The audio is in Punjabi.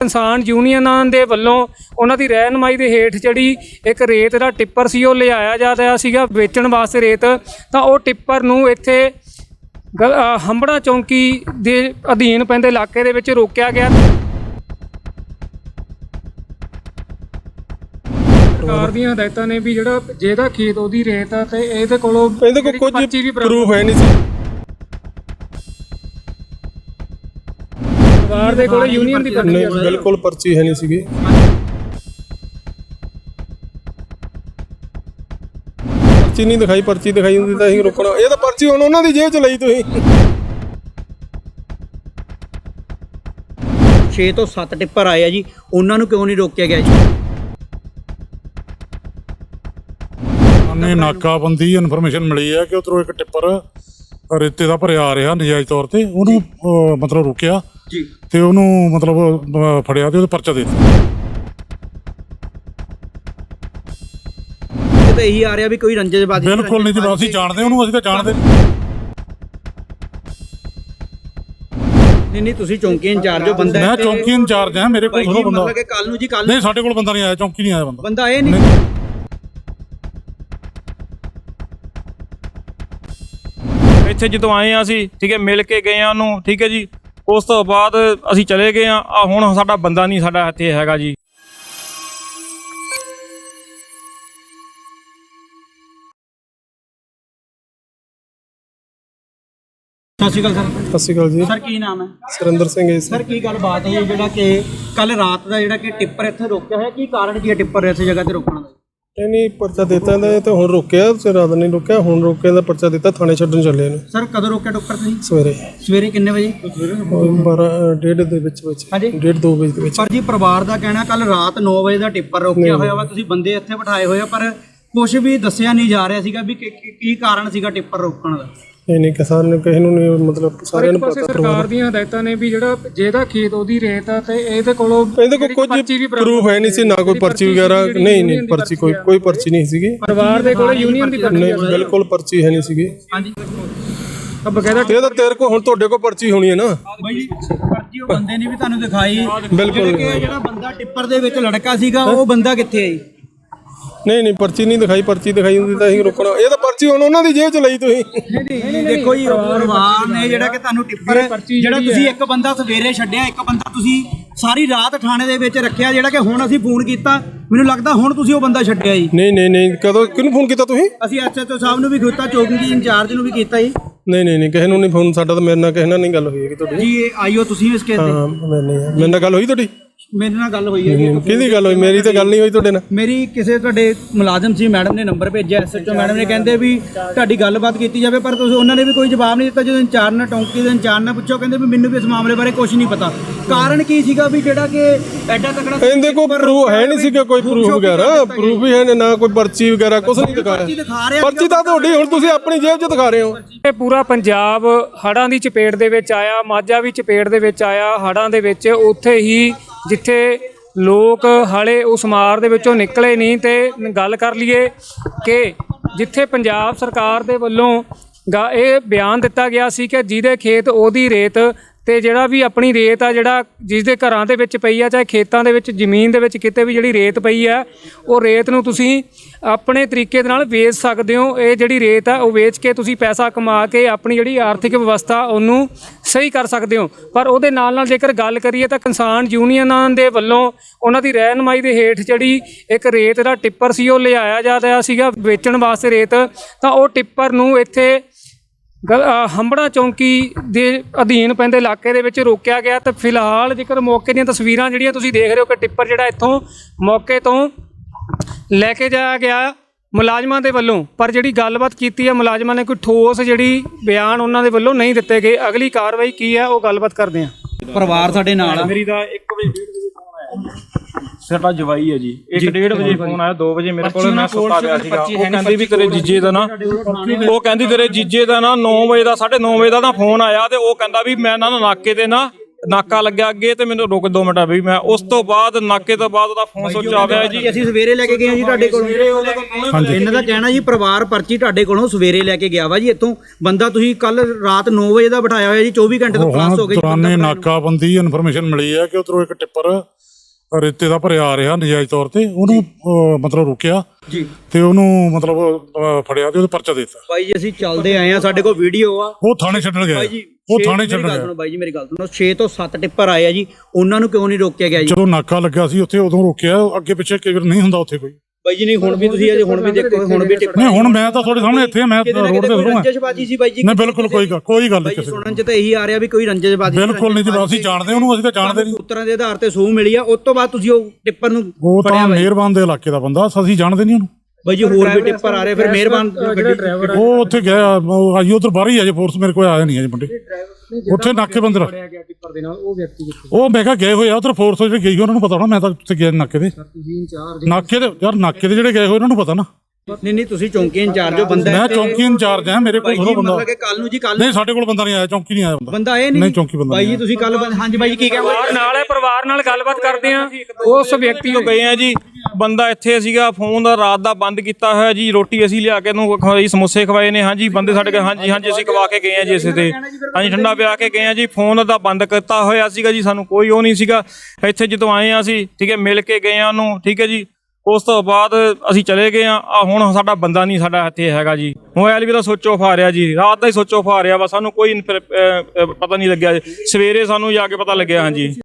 ਕਿਸਾਨ ਯੂਨੀਅਨਾਂ ਦੇ ਵੱਲੋਂ ਉਹਨਾਂ ਦੀ ਰਹਿਨਮਾਈ ਦੇ ਹੇਠ ਜਿਹੜੀ ਇੱਕ ਰੇਤ ਦਾ ਟਿੱਪਰ ਸੀ ਉਹ ਲਿਆਇਆ ਜਾ ਰਿਹਾ ਸੀਗਾ ਵੇਚਣ ਵਾਸਤੇ ਰੇਤ। ਤਾਂ ਉਹ ਟਿੱਪਰ ਨੂੰ ਇੱਥੇ ਹੰਬੜਾ ਚੌਂਕੀ ਦੇ ਅਧੀਨ ਪੈਂਦੇ ਇਲਾਕੇ ਦੇ ਵਿੱਚ ਰੋਕਿਆ ਗਿਆ। ਸਰਕਾਰ ਦੀਆਂ ਹਦਾਇਤਾਂ ਨੇ ਵੀ ਜਿਹੜਾ ਜਿਹਦਾ ਖੇਤ ਉਹਦੀ ਰੇਤ ਆ ਤੇ ਇਹਦੇ ਕੋਲੋਂ ਇਹਦੇ ਕੋਲ ਕੁਝ ਪ੍ਰੂਫ ਹੈ ਨਹੀਂ ਸੀ। ਪਰਿਵਾਰ ਦੇ ਕੋਲ ਯੂਨੀਅਨ ਦੀ ਪਰਚੀ ਨਹੀਂ ਬਿਲਕੁਲ ਪਰਚੀ ਹੈ ਨਹੀਂ ਸੀਗੀ। ਪਰਚੀ ਨਹੀਂ ਦਿਖਾਈ ਪਰਚੀ ਦਿਖਾਈ ਹੁੰਦੀ ਤਾਂ ਅਸੀਂ ਰੋਕਣਾ। ਇਹ ਤਾਂ ਪਰਚੀ ਹੁਣ ਉਹਨਾਂ ਦੀ ਜੇਬ ਚ ਲਈ ਤੁਸੀਂ। 6 ਤੋਂ 7 ਟਿੱਪਰ ਆਏ ਆ ਜੀ ਉਹਨਾਂ ਨੂੰ ਕਿਉਂ ਨਹੀਂ ਰੋਕਿਆ ਗਿਆ ਜੀ? ਨੇ ਨਾਕਾਬੰਦੀ ਇਨਫੋਰਮੇਸ਼ਨ ਮਿਲੀ ਹੈ ਕਿ ਉਧਰੋਂ ਇੱਕ ਟਿੱਪਰ ਰੇਤੇ ਦਾ ਭਰਿਆ ਆ ਰਿਹਾ ਨਜਾਇਜ਼ ਤੌਰ ਤੇ। ਉਹਨੂੰ ਅਹ, ਮਤਲਬ ਰੋਕਿਆ। ਜੀ। ਤੇ ਉਹਨੂੰ ਮਤਲਬ ਅਹ, ਫੜਿਆ ਤੇ ਉਹਦੇ ਪਰਚਾ ਦੇ ਦਿੱਤਾ। ਇਹ ਤਾਂ ਇਹੀ ਆ ਰਿਹਾ ਵੀ ਕੋਈ ਰੰਜਨਬਾਜ਼ੀ ਬਿਲਕੁਲ ਨਹੀਂ ਜੀ ਅਸੀਂ ਜਾਣਦੇ ਉਹਨੂੰ ਅਸੀਂ ਤਾਂ ਜਾਣਦੇ। ਨਹੀਂ। ਨਹੀਂ ਨਹੀਂ ਤੁਸੀਂ ਚੌਂਕੀ ਇੰਚਾਰਜ ਹੋ ਬੰਦਾ ਮੈਂ ਇੱਥੇ- ਚੌਂਕੀ ਇੰਚਾਰਜ ਹਾਂ ਮੇਰੇ ਕੋਲ ਭਾਈ ਥੋੜਾ ਜੀ, ਬੰਦਾ। ਮਤਲਬ ਕਿ ਕੱਲ ਨੂੰ ਜੀ ਕੱਲ ਨਹੀਂ ਸਾਡੇ ਕੋਲ ਬੰਦਾ ਨਹੀਂ ਆਇਆ ਚੌਂਕੀ ਨਹੀਂ ਆਇਆ ਬੰਦਾ। ਬੰਦਾ ਆਏ ਨਹੀਂ। ਇੱਥੇ ਜਦੋਂ ਆਏ ਆ ਅਸੀਂ ਠੀਕ ਹੈ ਮਿਲ ਕੇ ਗਏ ਆ ਉਹਨੂੰ ਠੀਕ ਹੈ ਜੀ। ਉਸ ਤੋਂ ਬਾਅਦ ਅਸੀਂ ਚਲੇ ਗਏ ਆ ਆ ਹੁਣ ਸਾਡਾ ਬੰਦਾ ਨਹੀਂ ਸਾਡਾ ਇੱਥੇ ਹੈਗਾ ਜੀ। ਸਤਿ ਸ਼੍ਰੀ ਅਕਾਲ ਸਰ। ਸਤਿ ਸ਼੍ਰੀ ਅਕਾਲ ਜੀ। ਸਰ ਕੀ ਨਾਮ ਹੈ? ਸੁਰਿੰਦਰ ਸਿੰਘ ਜੀ। ਸਰ ਕੀ ਗੱਲ ਬਾਤ ਹੈ ਜਿਹੜਾ ਕਿ ਕੱਲ ਰਾਤ ਦਾ ਜਿਹੜਾ ਕਿ ਟਿੱਪਰ ਇੱਥੇ ਰੋਕਿਆ ਹੋਇਆ? ਕੀ ਕਾਰਨ ਕੀ ਹੈ ਟਿੱਪਰ ਇਸ ਜਗ੍ਹਾ ਤੇ ਰੋਕਣ ਦਾ ਇਹ ਨਹੀਂ ਪਰਚਾ ਦਿੱਤਾ ਇਹਦਾ ਇਹ ਤਾਂ ਹੁਣ ਰੋਕਿਆ ਤੇ ਰਾਤ ਨਹੀਂ ਰੋਕਿਆ ਹੁਣ ਰੋਕਿਆ ਦਾ ਪਰਚਾ ਦਿੱਤਾ ਥਾਣੇ ਛੱਡਣ ਚੱਲੇ ਨੇ ਸਰ ਕਦੋਂ ਰੋਕਿਆ ਟਿੱਪਰ ਤੁਸੀਂ? ਸਵੇਰੇ। ਸਵੇਰੇ ਕਿੰਨੇ ਵਜੇ? 12 ਡੇਢ ਦੇ ਵਿੱਚ ਵਿੱਚ। ਹਾਂਜੀ। ਡੇਢ 2 ਵਜੇ ਦੇ ਵਿੱਚ। ਪਰ ਜੀ ਪਰਿਵਾਰ ਦਾ ਕਹਿਣਾ ਕੱਲ ਰਾਤ 9 ਵਜੇ ਦਾ ਟਿੱਪਰ ਰੋਕਿਆ ਹੋਇਆ ਵਾ ਤੁਸੀਂ ਬੰਦੇ ਇੱਥੇ ਬਿਠਾਏ ਹੋਏ ਆ ਪਰ ਕੁਝ ਵੀ ਦੱਸਿਆ ਨਹੀਂ ਜਾ ਰਿਹਾ ਸੀਗਾ ਵੀ ਕੀ- ਕੀ ਕੀ ਕਾਰਨ ਸੀਗਾ ਟਿੱਪਰ ਰੋਕਣ ਦਾ। ਇਹ ਨਹੀਂ ਕਿਸਾਨ ਨੇ ਕਿਸੇ ਨੂੰ ਨਹੀਂ ਮਤਲਬ ਸਾਰਿਆਂ ਨੂੰ ਪਾਸੇ ਪਤਾ ਸਰਕਾਰ ਦੀਆਂ ਹਦਾਇਤਾਂ ਨੇ ਵੀ ਜਿਹੜਾ ਜਿਹਦਾ ਖੇਤ ਉਹਦੀ ਰੇਤ ਆ ਤੇ ਇਹਦੇ ਕੋਲੋਂ ਇਹਦੇ ਕੋਲ ਕੁਝ ਪਰਚੀ ਵੀ ਬਰਾਮਦ ਪ੍ਰੂਫ ਹੈ ਨਹੀਂ ਸੀ ਨਾ ਕੋਈ ਪਰਚੀ ਵਗੈਰਾ ਨਹੀਂ ਨਹੀਂ ਪਰਚੀ ਕੋਈ ਕੋਈ ਪਰਚੀ ਨਹੀਂ ਸੀਗੀ। ਪਰਿਵਾਰ ਦੇ ਕੋਲ ਯੂਨੀਅਨ ਦੀ ਪਰਚੀ ਨਹੀਂ ਬਿਲਕੁਲ ਪਰਚੀ ਹੈ ਨਹੀਂ ਸੀਗੀ। ਹਾਂਜੀ। ਆ ਬਕਾਇਦਾ ਤੇ ਇਹ ਤਾਂ ਤੇਰੇ ਕੋਲ ਹੁਣ ਤੁਹਾਡੇ ਕੋਲ ਪਰਚੀ ਹੋਣੀ ਹੈ ਨਾ। ਬਾਈ ਜੀ ਪਰਚੀ ਉਹ ਬੰਦੇ ਨੇ ਵੀ ਤੁਹਾਨੂੰ ਦਿਖਾਈ। ਬਿਲਕੁਲ। ਕਿ ਜਿਹੜਾ ਬੰਦਾ ਟਿੱਪਰ ਦੇ ਵਿੱਚ ਲੜਕਾ ਸੀਗਾ ਉਹ ਬੰਦਾ ਕਿੱਥੇ ਹੈ ਜੀ? ਨਹੀਂ ਨਹੀਂ ਪਰਚੀ ਨਹੀਂ ਦਿਖਾਈ ਪਰਚੀ ਦਿਖਾਈ ਹੁੰਦੀ ਤਾਂ ਅਸੀਂ ਰੋਕਣਾ। ਇਹ ਤਾਂ ਪਰਚੀ ਹੁਣ ਉਹਨਾਂ ਦੀ ਜੇਬ ਚ ਲਈ ਤੁਸੀਂ। ਦੇਖੋ ਜੀ ਪਰਿਵਾਰ ਨੇ ਜਿਹੜਾ ਕਿ ਤੁਹਾਨੂੰ ਟਿੱਪਰ ਜਿਹੜਾ ਤੁਸੀਂ ਇੱਕ ਬੰਦਾ ਸਵੇਰੇ ਛੱਡਿਆ ਇੱਕ ਬੰਦਾ ਤੁਸੀਂ ਸਾਰੀ ਰਾਤ ਥਾਣੇ ਦੇ ਵਿੱਚ ਰੱਖਿਆ ਜਿਹੜਾ ਕਿ ਹੁਣ ਅਸੀਂ ਫੋਨ ਕੀਤਾ। ਮੈਨੂੰ ਲੱਗਦਾ ਹੁਣ ਤੁਸੀਂ ਉਹ ਬੰਦਾ ਛੱਡਿਆ ਜੀ। ਨਹੀਂ ਨਹੀਂ ਨਹੀਂ ਕਦੋਂ ਕਿਹਨੂੰ ਫੋਨ ਕੀਤਾ ਤੁਸੀਂ? ਅਸੀਂ ਐਸਐਚਓ ਸਾਹਿਬ ਨੂੰ ਵੀ ਕੀਤਾ ਚੌਕੀ ਇੰਚਾਰਜ ਨੂੰ ਵੀ ਕੀਤਾ ਜੀ। ਨਹੀਂ ਨਹੀਂ ਨਹੀਂ ਕਿਸੇ ਨੂੰ ਨਹੀਂ ਫੋਨ ਸਾਡਾ ਤਾਂ ਮੇਰੇ ਨਾਲ ਕਿਸੇ ਨਾਲ ਨਹੀਂ ਗੱਲ ਹੋਈ ਹੈਗੀ ਤੁਹਾਡੀ। ਜੀ ਇਹ ਆਈਓ ਤੁਸੀਂ ਇਸ ਕੇਸ ਦੇ ਹਾਂ ਮੈਂ ਨਹੀਂ ਮੇਰੇ ਨਾਲ ਗੱਲ ਹੋਈ ਤੁਹਾਡੀ? ਮੇਰੇ ਨਾਲ ਗੱਲ ਹੋਈ ਹੈ ਜੀ। ਕਿਹਦੀ ਗੱਲ ਹੋਈ? ਮੇਰੀ ਤਾਂ ਗੱਲ ਨਹੀਂ ਹੋਈ ਤੁਹਾਡੇ ਨਾਲ। ਮੇਰੀ ਕਿਸੇ ਤੁਹਾਡੇ ਮੁਲਾਜ਼ਮ ਸੀ ਮੈਡਮ ਨੇ ਨੰਬਰ ਭੇਜਿਆ ਐਸਐਚਓ ਮੈਡਮ ਨੇ ਕਹਿੰਦੇ ਵੀ ਤੁਹਾਡੀ ਗੱਲਬਾਤ ਕੀਤੀ ਜਾਵੇ ਪਰ ਤੁਸੀਂ ਉਹਨਾਂ ਨੇ ਵੀ ਕੋਈ ਜਵਾਬ ਨਹੀਂ ਦਿੱਤਾ। ਜਦੋਂ ਇੰਚਾਰਜ ਨੇ ਟੌਂਕੀ ਦੇ ਇੰਚਾਰਜ ਨੇ ਪੁੱਛਿਆ ਕਹਿੰਦੇ ਵੀ ਮੈਨੂੰ ਵੀ ਇਸ ਮਾਮਲੇ ਬਾਰੇ ਕੁਝ ਨਹੀਂ ਪਤਾ। ਕਾਰਨ ਕੀ ਸੀਗਾ ਵੀ ਜਿਹੜਾ ਕਿ ਐਡਾ ਤਕੜਾ ਇਹਦੇ ਕੋਲ ਪ੍ਰੂਫ ਹੈ ਨਹੀਂ ਸੀਗਾ ਕੋਈ ਪ੍ਰੂਫ ਵਗੈਰਾ ਪ੍ਰੂਫ ਹੀ ਹੈ ਨਹੀਂ, ਨਾ ਕੋਈ ਪਰਚੀ ਵਗੈਰਾ ਕੁਝ ਨਹੀਂ ਦਿਖਾਇਆ। ਦਿਖਾ ਰਿਹਾ ਪਰਚੀ ਤਾਂ ਤੁਹਾਡੀ ਹੁਣ ਤੁਸੀਂ ਆਪਣੀ ਜੇਬ 'ਚ ਦਿਖਾ ਰਹੇ ਹੋ। ਇਹ ਪੂਰਾ ਪੰਜਾਬ ਹੜ੍ਹਾਂ ਦੀ ਚਪੇਟ ਦੇ ਵਿੱਚ ਆਇਆ ਮਾਝਾ ਵੀ ਚਪੇਟ ਦੇ ਵਿੱਚ ਆਇਆ ਹੜ੍ਹਾਂ ਦੇ ਵਿੱਚ ਉੱਥੇ ਹੀ ਜਿੱਥੇ ਲੋਕ ਹਾਲੇ ਉਸ ਮਾਰ ਦੇ ਵਿੱਚੋਂ ਨਿਕਲੇ ਨਹੀਂ ਤੇ ਗੱਲ ਕਰ ਲਈਏ ਕਿ ਜਿੱਥੇ ਪੰਜਾਬ ਸਰਕਾਰ ਦੇ ਵੱਲੋਂ ਗਾ- ਇਹ ਬਿਆਨ ਦਿੱਤਾ ਗਿਆ ਸੀ ਕਿ ਜਿਹਦੇ ਖੇਤ ਉਹਦੀ ਰੇਤ ਤੇ ਜਿਹੜਾ ਵੀ ਆਪਣੀ ਰੇਤ ਆ, ਜਿਹੜਾ ਜਿਸ ਦੇ ਘਰਾਂ ਦੇ ਵਿੱਚ ਪਈ ਆ, ਚਾਹੇ ਖੇਤਾਂ ਦੇ ਵਿੱਚ, ਜ਼ਮੀਨ ਦੇ ਵਿੱਚ, ਕਿਤੇ ਵੀ ਜਿਹੜੀ ਰੇਤ ਪਈ ਆ, ਉਹ ਰੇਤ ਨੂੰ ਤੁਸੀਂ ਆਪਣੇ ਤਰੀਕੇ ਦੇ ਨਾਲ ਵੇਚ ਸਕਦੇ ਹੋ। ਇਹ ਜਿਹੜੀ ਰੇਤ ਆ, ਉਹ ਵੇਚ ਕੇ ਤੁਸੀਂ ਪੈਸਾ ਕਮਾ ਕੇ ਆਪਣੀ ਜਿਹੜੀ ਆਰਥਿਕ ਵਿਵਸਥਾ, ਉਹਨੂੰ ਸਹੀ ਕਰ ਸਕਦੇ ਹੋ। ਪਰ ਉਹਦੇ ਨਾਲ ਨਾਲ ਜੇਕਰ ਗੱਲ ਕਰੀਏ ਤਾਂ ਕਿਸਾਨ ਯੂਨੀਅਨਾਂ ਦੇ ਵੱਲੋਂ ਉਹਨਾਂ ਦੀ ਰਹਿਨਮਾਈ ਦੇ ਹੇਠ ਜਿਹੜੀ ਇੱਕ ਰੇਤ ਦਾ ਟਿੱਪਰ ਸੀ, ਉਹ ਲਿਆਇਆ ਜਾ ਰਿਹਾ ਸੀਗਾ ਵੇਚਣ ਵਾਸਤੇ ਰੇਤ, ਤਾਂ ਉਹ ਟਿੱਪਰ ਨੂੰ ਇੱਥੇ ਹੰਬੜਾ ਚੌਂਕੀ ਦੇ ਅਧੀਨ ਪੈਂਦੇ ਇਲਾਕੇ ਦੇ ਵਿੱਚ ਰੋਕਿਆ ਗਿਆ ਤੇ ਫਿਲਹਾਲ ਜੇਕਰ ਮੌਕੇ ਦੀਆਂ ਤਸਵੀਰਾਂ ਜਿਹੜੀਆਂ ਤੁਸੀਂ ਦੇਖ ਰਹੇ ਹੋ ਕਿ ਟਿੱਪਰ ਜਿਹੜਾ ਇੱਥੋਂ ਮੌਕੇ ਤੋਂ ਲੈ ਕੇ ਜਾਇਆ ਗਿਆ ਮੁਲਾਜ਼ਮਾਂ ਦੇ ਵੱਲੋਂ ਪਰ ਜਿਹੜੀ ਗੱਲਬਾਤ ਕੀਤੀ ਹੈ ਮੁਲਾਜ਼ਮਾਂ ਨੇ ਕੋਈ ਠੋਸ ਜਿਹੜੀ ਬਿਆਨ ਉਹਨਾਂ ਦੇ ਵੱਲੋਂ ਨਹੀਂ ਦਿੱਤੇ ਗਏ। ਅਗਲੀ ਕਾਰਵਾਈ ਕੀ ਹੈ ਉਹ ਗੱਲਬਾਤ ਕਰਦੇ ਹਾਂ। ਪਰਿਵਾਰ ਸਾਡੇ ਨਾਲ ਮੇਰੀ ਦਾ 1 ਵਜੇ 1:30 ਵਜੇ ਫੋਨ ਆਇਆ। ਸਾਡਾ ਜਵਾਈ ਹੈ ਜੀ। 1:30 ਵਜੇ ਫੋਨ ਆਇਆ 2 ਵਜੇ ਮੇਰੇ ਕੋਲ ਮੈਂ ਸੁੱਤਾ ਪਿਆ ਸੀਗਾ। ਉਹ ਕਹਿੰਦੀ ਵੀ ਤੇਰੇ ਜੀਜੇ ਦਾ ਨਾ ਉਹ ਕਹਿੰਦੀ ਤੇਰੇ ਜੀਜੇ ਦਾ ਨਾ 9 ਵਜੇ ਦਾ 9:30 ਵਜੇ ਦਾ ਨਾ ਫੋਨ ਆਇਆ ਤੇ ਉਹ ਕਹਿੰਦਾ ਵੀ ਮੈਂ ਨਾ ਨਾਕੇ ਤੇ ਨਾ ਨਾਕਾ ਲੱਗਿਆ ਅੱਗੇ ਤੇ ਮੈਨੂੰ ਰੁਕ ਦੋ ਮਿੰਟ ਵੀ ਮੈਂ ਉਸ ਤੋਂ ਬਾਅਦ ਨਾਕੇ ਤੋਂ ਬਾਅਦ ਉਹਦਾ ਫੋਨ ਸੁੱਚ ਆ ਗਿਆ ਜੀ। ਅਸੀਂ ਸਵੇਰੇ ਲੈ ਕੇ ਗਏ ਹਾਂ ਜੀ ਤੁਹਾਡੇ ਕੋਲੋਂ। ਇਹਨਾਂ ਦਾ ਕਹਿਣਾ ਜੀ ਪਰਿਵਾਰ ਪਰਚੀ ਤੁਹਾਡੇ ਕੋਲੋਂ ਸਵੇਰੇ ਲੈ ਕੇ ਗਿਆ ਵਾ ਜੀ ਇੱਥੋਂ। ਬੰਦਾ ਤੁਸੀਂ ਕੱਲ ਰਾਤ 9 ਵਜੇ ਦਾ ਬਿਠਾਇਆ ਹੋਇਆ ਜੀ 24 ਘੰਟੇ ਤੋਂ ਪਲੱਸ ਹੋ ਗਏ ਜੀ। ਨਾਕਾਬੰਦੀ ਇਨਫੋਰਮੇਸ਼ਨ ਮਿਲੀ ਹੈ ਕਿ ਉਧਰੋਂ ਇੱਕ ਟਿੱਪਰ ਰੇਤੇ ਦਾ ਭਰਿਆ ਆ ਰਿਹਾ ਨਜਾਇਜ਼ ਤੌਰ ਤੇ ਉਹਨੂੰ ਅਹ, ਮਤਲਬ ਰੋਕਿਆ ਜੀ। ਤੇ ਉਹਨੂੰ ਮਤਲਬ ਅਹ, ਫੜਿਆ ਤੇ ਉਹਦੇ ਪਰਚਾ ਦੇ ਦਿੱਤਾ। ਬਾਈ ਜੀ ਅਸੀਂ ਚੱਲਦੇ ਆਏ ਆ ਸਾਡੇ ਕੋਲ ਵੀਡੀਓ ਆ। ਉਹ ਥਾਣੇ ਛੱਡਣ ਗਿਆ। ਬਾਈ ਜੀ ਉਹ ਛੇ- ਥਾਣੇ ਮੇਰੀ ਛੱਡਣ ਗੱਲ ਗਿਆ। ਬਾਈ ਜੀ ਮੇਰੀ ਗੱਲ ਸੁਣੋ। 6 ਤੋਂ 7 ਟਿੱਪਰ ਆਏ ਆ ਜੀ ਉਹਨਾਂ ਨੂੰ ਕਿਉਂ ਨਹੀਂ ਰੋਕਿਆ ਗਿਆ ਜੀ? ਜਦੋਂ ਨਾਕਾ ਲੱਗਾ ਸੀ ਉੱਥੇ ਉਦੋਂ ਰੋਕਿਆ। ਅੱਗੇ ਪਿੱਛੇ ਕਈ ਵਾਰ ਨਹੀਂ ਹੁੰਦਾ ਉੱਥੇ ਕੋਈ। ਬਾਈ ਜੀ ਨਹੀਂ ਹੁਣ ਵੀ ਤੁਸੀਂ ਅਜੇ ਹੁਣ ਵੀ ਦੇਖੋ ਹੁਣ ਵੀ ਟਿੱਪਰ ਨਹੀਂ ਹੁਣ ਮੈਂ ਤਾਂ ਤੁਹਾਡੇ ਸਾਹਮਣੇ ਇੱਥੇ ਆ, ਮੈਂ ਰੋਡ ਤੇ ਕੋਈ ਖੜਾ ਰੰਜਸ਼ਬਾਜੀ ਸੀ ਬਾਈ ਜੀ ਨਹੀਂ ਬਿਲਕੁਲ ਕੋਈ ਗੱਲ ਕੋਈ ਗੱਲ ਬਾਈ ਨਹੀਂ ਜੀ ਕਿਸੇ ਦੀ। ਸੁਣਨ ਚ ਤਾਂ ਇਹੀ ਆ ਰਿਹਾ ਵੀ ਕੋਈ ਰੰਜਸ਼ਬਾਜੀ ਬਿਲਕੁਲ ਨਹੀਂ ਜੀ ਅਸੀਂ ਜਾਣਦੇ ਉਹਨੂੰ ਅਸੀਂ ਤਾਂ ਜਾਣਦੇ ਨਹੀਂ। ਸੂਤਰਾਂ ਦੇ ਆਧਾਰ ਤੇ ਸੂਹ ਮਿਲੀ ਆ ਉਸ ਤੋਂ ਬਾਅਦ ਤੁਸੀਂ ਉਹ ਟਿੱਪਰ ਨੂੰ ਉਹ ਤਾਂ ਮਿਹਰਬਾਨ ਦੇ ਇਲਾਕੇ ਦਾ ਬੰਦਾ ਅਸੀਂ ਜਾਣਦੇ ਨਹੀਂ ਉਹਨੂੰ। ਬਾਈ ਜੀ ਹੋਰ ਵੀ ਟਿੱਪਰ ਆ ਰਹੇ ਫਿਰ ਮਿਹਰਬਾਨ ਗੱਡੀ ਉਹ ਉੱਥੇ ਗਿਆ ਉਹ ਆਈ ਉਧਰ ਬਾਹਰ ਹੀ ਅਜੇ ਫੋਰਸ ਮੇਰੇ ਕੋਲ ਆਇਆ ਨਹੀਂ ਅਜੇ ਮੁੰਡੇ। ਉੱਥੇ ਨਾਕੇ ਬੰਦਰ। ਗਿਆ ਟਿੱਪਰ ਦੇ ਨਾਲ ਉਹ ਵਿਅਕਤੀ ਕਿੱਥੇ ਉਹ ਮੈਂ ਕਿਹਾ ਗਏ ਹੋਏ ਆ ਉਧਰ ਫੋਰਸ ਜਿਹੜੇ ਗਈ ਉਹਨਾਂ ਨੂੰ ਪਤਾ ਹੋਣਾ ਮੈਂ ਤਾਂ ਉੱਥੇ ਗਿਆ ਨਾਕੇ ਦੇ ਤੁਸੀਂ ਇੰਚਾਰਜ ਨਾਕੇ ਦੇ ਯਾਰ ਨਾਕੇ ਦੇ ਜਿਹੜੇ ਗਏ ਹੋਏ ਉਹਨਾਂ ਨੂੰ ਪਤਾ ਨਾ। ਨਹੀਂ ਨਹੀਂ ਤੁਸੀਂ ਚੌਂਕੀ ਇੰਚਾਰਜ ਹੋ ਬੰਦਾ ਮੈਂ ਚੌਂਕੀ ਇੰਚਾਰਜ ਹਾਂ ਮੇਰੇ ਕੋਲ ਥੋੜਾ ਬੰਦਾ ਮਤਲਬ ਕਿ ਕੱਲ ਨੂੰ ਜੀ ਕੱਲ ਨਹੀਂ ਸਾਡੇ ਕੋਲ ਬੰਦਾ ਨਹੀਂ ਆਇਆ ਚੌਂਕੀ ਨਹੀਂ ਆਇਆ ਬੰਦਾ। ਬੰਦਾ ਆਏ ਨਹੀਂ ਨਹੀਂ, ਚੌਂਕੀ ਬੰਦਾ ਬਾਈ ਜੀ ਤੁਸੀਂ ਕੱਲ ਹਾਂਜੀ ਬਾਈ ਜੀ ਕੀ ਕਹਿੰਦੇ ਪਰਿਵਾਰ ਨਾਲ ਹੈ ਪਰਿਵਾਰ ਨਾਲ ਗੱਲਬਾਤ ਕਰਦੇ ਆ ਉਸ ਵਿਅਕਤੀ ਤੋਂ ਗਏ ਆ ਜੀ। ਬੰਦਾ ਇੱਥੇ ਸੀਗਾ ਫੋਨ ਦਾ ਰਾਤ ਦਾ ਬੰਦ ਕੀਤਾ ਹੋਇਆ ਜੀ ਰੋਟੀ ਅਸੀਂ ਲਿਆ ਕੇ ਨੂੰ ਖਵਾਈ ਸਮੋਸੇ ਖਵਾਏ ਨੇ ਹਾਂਜੀ ਬੰਦੇ ਸਾਡੇ ਕੋਲ ਹਾਂਜੀ ਹਾਂਜੀ ਅਸੀਂ ਖਵਾ ਕੇ ਗਏ ਆ ਜੀ ਇਸੇ ਤੇ। ਹਾਂਜੀ ਠੰਡਾ ਪਿਆ ਕੇ ਗਏ ਆ ਜੀ ਫੋਨ ਦਾ ਬੰਦ ਕੀਤਾ ਹੋਇਆ ਸੀਗਾ ਜੀ ਸਾਨੂੰ ਕੋਈ ਉਹ ਨਹੀਂ ਸੀਗਾ। ਇੱਥੇ ਜਦੋਂ ਆਏ ਆ ਅਸੀਂ ਠੀਕ ਹੈ ਮਿਲ ਕੇ ਗਏ ਆ ਉਹਨੂੰ ਠੀਕ ਹੈ ਜੀ। ਉਸ ਤੋਂ ਬਾਅਦ ਅਸੀਂ ਚਲੇ ਗਏ ਆ ਆ ਹੁਣ ਸਾਡਾ ਬੰਦਾ ਨਹੀਂ ਸਾਡਾ ਇੱਥੇ ਹੈਗਾ ਜੀ। ਮੋਬਾਈਲ ਵੀ ਤਾਂ ਸੁੱਚ ਆਫ ਆ ਰਿਹਾ ਜੀ। ਰਾਤ ਦਾ ਹੀ ਸੁੱਚ ਆਫ ਆ ਰਿਹਾ ਵਾ। ਸਾਨੂੰ ਕੋਈ ਇਨਫਰ- ਪਤਾ ਨਹੀਂ ਲੱਗਿਆ। ਜੀ। ਸਵੇਰੇ ਸਾਨੂੰ ਜਾ ਕੇ ਪਤਾ ਲੱਗਿਆ, ਹਾਂਜੀ।